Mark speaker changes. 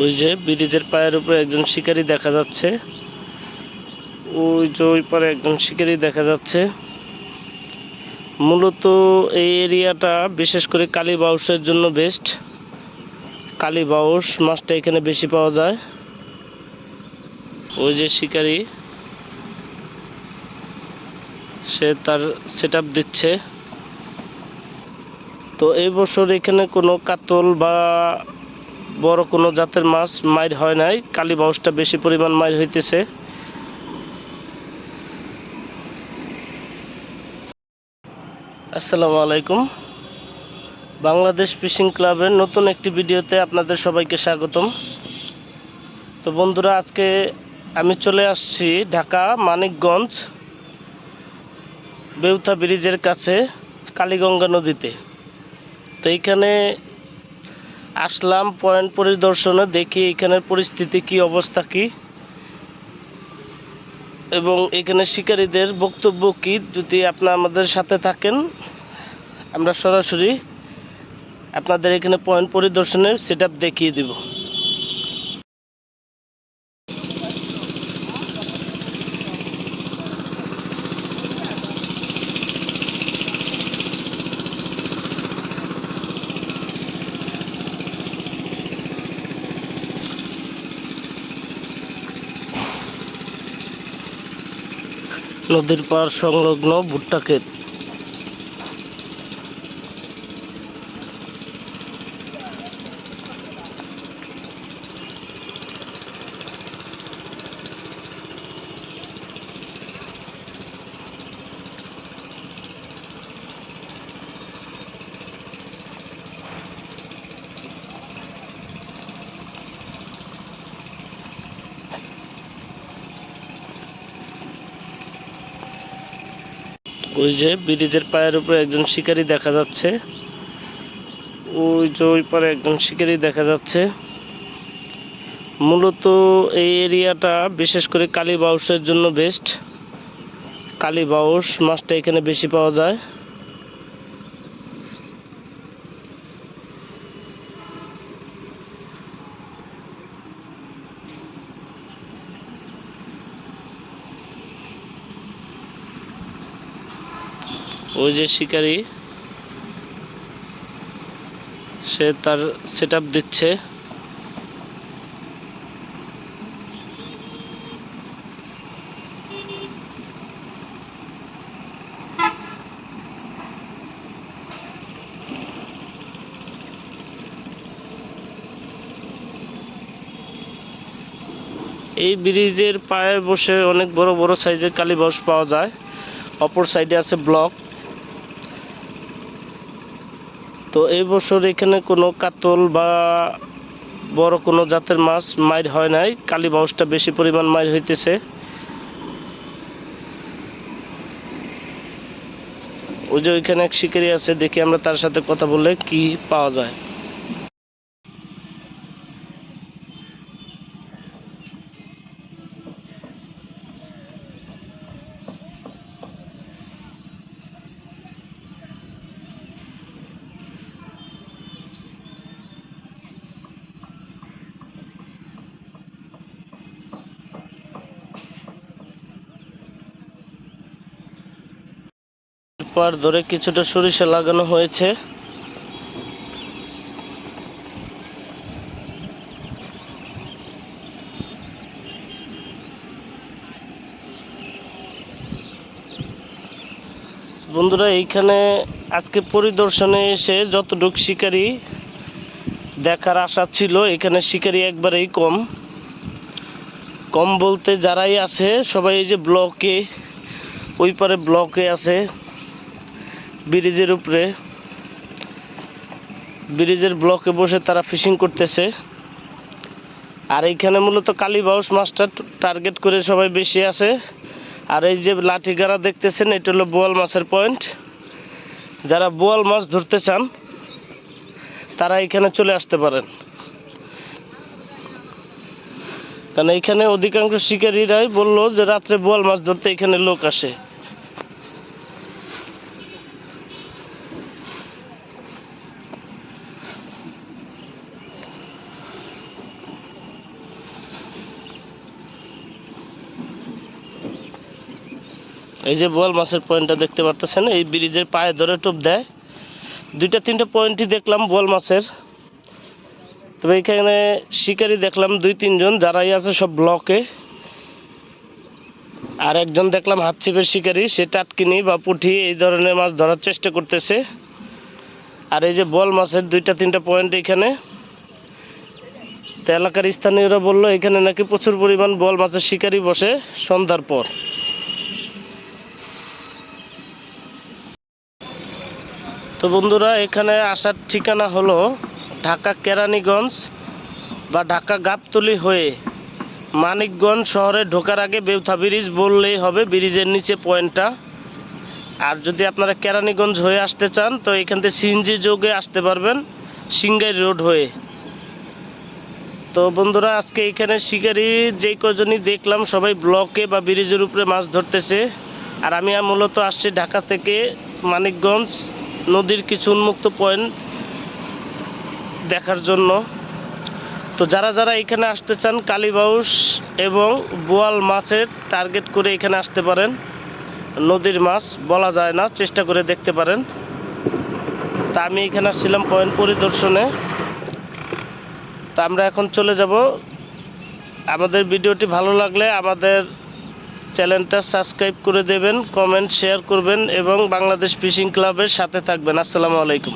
Speaker 1: ওই যে ব্রিজের পায়ের উপরে একজন শিকারী দেখা যাচ্ছে। ওই যে ওই পারে একজন শিকারী দেখা যাচ্ছে। মূলত এই এরিয়াটা বিশেষ করে কালী বাউসের জন্য বেস্ট কালী বাউস মাছটা এখানে বেশি পাওয়া যায়। ওই যে শিকারী, সে তার সেট দিচ্ছে। তো এই বছর এখানে কোনো কাতল বা বড় কোনো জাতের মাছ মাইর হয় নাই। কালী বাউসটা বেশি পরিমাণ মাইর হইতেছে। আসসালামু আলাইকুম। বাংলাদেশ ফিশিং ক্লাবের নতুন একটি ভিডিওতে আপনাদের সবাইকে স্বাগতম। তো বন্ধুরা, আজকে আমি চলে আসছি ঢাকা মানিকগঞ্জ বেউথা ব্রিজের কাছে কালীগঙ্গা নদীতে। তো এইখানে আসলাম পয়েন্ট পরিদর্শনে, দেখি এখানের পরিস্থিতি, কি অবস্থা, কি? এবং এখানে শিকারীদের বক্তব্য কি? যদি আপনার আমাদের সাথে থাকেন, আমরা সরাসরি আপনাদের এখানে পয়েন্ট পরিদর্শনের সেট দেখিয়ে দিব। নদীর পাড় সংলগ্ন ভুট্টা ক্ষেত। ওই যে ব্রিজের পায়ের উপরে একজন শিকারি দেখা যাচ্ছে। ওই যে ওই পারে একজন শিকারি দেখা যাচ্ছে। মূলত এই এরিয়াটা বিশেষ করে কালী বাউসের জন্য বেস্ট কালী বাউস মাছটা এখানে বেশি পাওয়া যায়। ওই যে শিকারি, সে তার সেট দিচ্ছে। এই ব্রিজের পায়ে বসে অনেক বড় বড় সাইজের কালীবাস পাওয়া যায়। অপর সাইডে আছে ব্লক তো এই বছর এখানে কোনো কাতল বা বড় কোনো জাতের মাছ মাইর হয় নাই। কালী বাউসটা বেশি পরিমাণ মাইর হইতেছে। ওই যে ওইখানে এক শিকারি আছে, দেখি আমরা তার সাথে কথা বলে কি পাওয়া যায়। পর ধরে কিছুটা সরিষা লাগানো হয়েছে। বন্ধুরা, এইখানে আজকে পরিদর্শনে এসে যতটুক শিকারি দেখার আশা ছিল, এখানে শিকারি একবারেই কম। কম বলতে যারাই আছে, সবাই এই যে ব্লকে, ওই পারে ব্লকে আছে। ব্রিজের উপরে, ব্রিজের ব্লকে বসে তারা ফিশিং করতেছে। আর এইখানে মূলত কালীবাউস মাছটা টার্গেট করে সবাই বেশি আছে। আর এই যে লাঠি গাড়া দেখতেছেন, এটা হলো বোয়াল মাছের পয়েন্ট যারা বোয়াল মাছ ধরতে চান, তারা এখানে চলে আসতে পারেন। কারণ এখানে অধিকাংশ শিকারীরাই বলল যে, রাত্রে বোয়াল মাছ ধরতে এখানে লোক আসে। এই যে বোয়াল মাছের পয়েন্টটা দেখতে পারতেছেন, এই ব্রিজের পায়ে ধরে টোপ দেয়। দুইটা, তিনটা পয়েন্টই দেখলাম বোয়াল মাছের। তবে এখানে শিকারি দেখলাম দুই, তিনজন, যারাই আছে সব ব্লকে আর একজন দেখলাম হাত ছিপের শিকারি, সে টাটকিনি বা পুঁটি এই ধরনের মাছ ধরার চেষ্টা করতেছে। আর এই যে বল মাছের দুইটা, তিনটা পয়েন্ট এখানে। তো এলাকার স্থানীয়রা বলল, এখানে নাকি প্রচুর পরিমাণ বল মাছের শিকারি বসে সন্ধ্যার পর। তো বন্ধুরা, এখানে আসার ঠিকানা হলো ঢাকা কেরানীগঞ্জ বা ঢাকা গাবতলি হয়ে মানিকগঞ্জ শহরে ঢোকার আগে বেউথা ব্রিজ বললেই হবে, ব্রিজের নিচে পয়েন্টটা। আর যদি আপনারা কেরানীগঞ্জ হয়ে আসতে চান, তো এখান থেকে সিএনজি যোগে আসতে পারবেন সিংগাই রোড হয়ে। তো বন্ধুরা, আজকে এখানে শিকারি যেই কজনই দেখলাম, সবাই ব্লকে বা ব্রিজের উপরে মাছ ধরতেছে। আর আমি মূলত আসছি ঢাকা থেকে মানিকগঞ্জ নদীর কিছু উন্মুক্ত পয়েন্ট দেখার জন্য। তো যারা যারা এখানে আসতে চান কালীবাউস এবং বোয়াল মাছের টার্গেট করে এখানে আসতে পারেন। নদীর মাছ বলা যায় না, চেষ্টা করে দেখতে পারেন। তা আমি এখানে আসছিলাম পয়েন্ট পরিদর্শনে। তা আমরা এখন চলে যাব। আমাদের ভিডিওটি ভালো লাগলে আমাদের চ্যানেলটা সাবস্ক্রাইব করে দেবেন, কমেন্ট, শেয়ার করবেন এবং বাংলাদেশ ফিশিং ক্লাবের সাথে থাকবেন। আসসালামু আলাইকুম।